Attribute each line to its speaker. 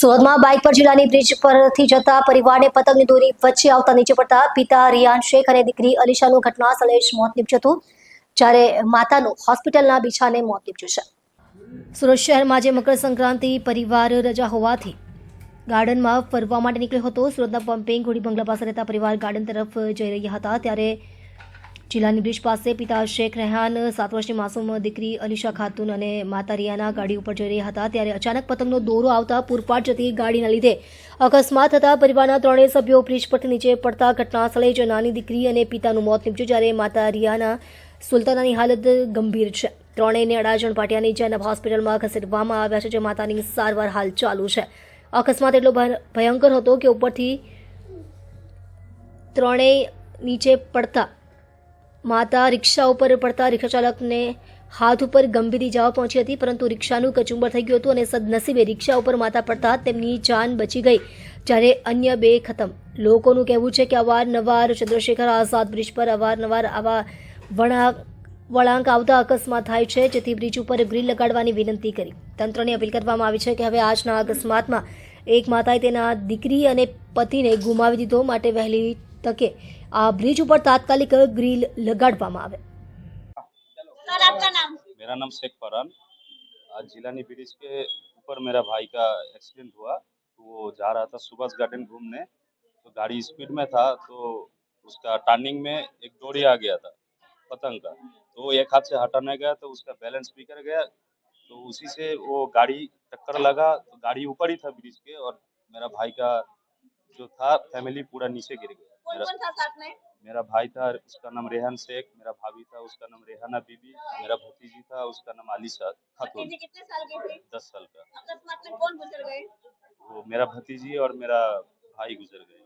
Speaker 1: સુરતમાં બાઇક પર જિલ્લાની બ્રિજ પરથી જતા પરિવારને પતંગની દોરી વચ્ચે આવતા નીચે પડતા પિતા રિયાન શેખ અને દીકરી અલીશાનું ઘટના સ્થળે જ મોત નીપજ્યું હતું, જ્યારે માતાનું હોસ્પિટલના બીછાને મોત નીપજ્યું છે. સુરત શહેરમાં આજે મકર સંક્રાંતિ પરિવાર રજા હોવાથી ગાર્ડનમાં ફરવા માટે નીકળ્યો હતો. સુરતના પમ્પિંગ ઘોડી બંગલા પાસે રહેતા પરિવાર ગાર્ડન તરફ જઈ રહ્યા હતા, ત્યારે જિલ્લાની બ્રિજ પાસે પિતા શેખ રહેહાન સાત વર્ષની માસૂમ દીકરી અલીશા ખાતુન અને માતા રિયાના ગાડી ઉપર જઈ રહ્યા હતા ત્યારે અચાનક પતંગનો દોરો આવતા પૂરપાટ જતી ગાડીના લીધે અકસ્માત થતા પરિવારના ત્રણેય સભ્યો બ્રિજ પરથી નીચે પડતા ઘટના સ્થળે જ નાની દીકરી અને પિતાનું મોત નીપજ્યું જ્યારે માતા રિયાના સુલતાનાની હાલત ગંભીર છે. ત્રણેયને અડાજણ પાટિયાની જનબ હોસ્પિટલમાં ખસેડવામાં આવ્યા છે, જે માતાની સારવાર હાલ ચાલુ છે. અકસ્માત એટલો ભય- ભયંકર હતો કે ઉપરથી ત્રણેય નીચે પડતા માતા રિક્ષા ઉપર પડતા રિક્ષા ચાલકને હાથ ઉપર ગંભીર ઇજાઓ પહોંચી હતી, પરંતુ રિક્ષાનું કચુંબર થઈ ગયું હતું અને સદનસીબે રિક્ષા ઉપર માતા પડતા તેમની જાન બચી ગઈ. જ્યારે અન્ય બે ખતમ. લોકોનું કહેવું છે કે અવારનવાર ચંદ્રશેખર આઝાદ બ્રિજ પર અવારનવાર આવા વળાંક વળાંક આવતા અકસ્માત થાય છે, જેથી બ્રિજ ઉપર ગ્રીલ લગાડવાની વિનંતી કરી. તંત્રને અપીલ કરવામાં આવી છે કે હવે આજના અકસ્માતમાં એક માતાએ તેના દીકરી અને પતિને ગુમાવી દીધો માટે વહેલી તકે આ બ્રિજ ઉપર તાત્કાલિક ગ્રીલ લગાડવામાં આવે
Speaker 2: सर आपका नाम
Speaker 3: मेरा नाम शेख फरहान आज जिलानी ब्रिज के ऊपर मेरा भाई का एक्सीडेंट हुआ तो वो जा रहा था सुभाष गार्डन घूमने तो गाड़ी स्पीड में था तो उसका टर्निंग में एक डोरी आ गया था पतंग का तो वो एक हाथ से हटाने गया तो उसका बैलेंस बिगड़ गया तो उसी से वो गाड़ी टक्कर लगा तो गाड़ी ऊपर ही था ब्रिज के और मेरा भाई का जो था फैमिली पूरा नीचे गिर गया
Speaker 2: कौन
Speaker 3: मेरा
Speaker 2: कौन था साथ में?
Speaker 3: मेरा भाई था उसका नाम रेहान शेख मेरा भाभी था उसका नाम रेहाना बीबी मेरा भतीजी था उसका नाम आली खातून
Speaker 2: कितने साल की थी?
Speaker 3: दस साल का।
Speaker 2: अकस्मात में कौन गुजर गए?
Speaker 3: वो मेरा भतीजी और मेरा भाई गुजर गए।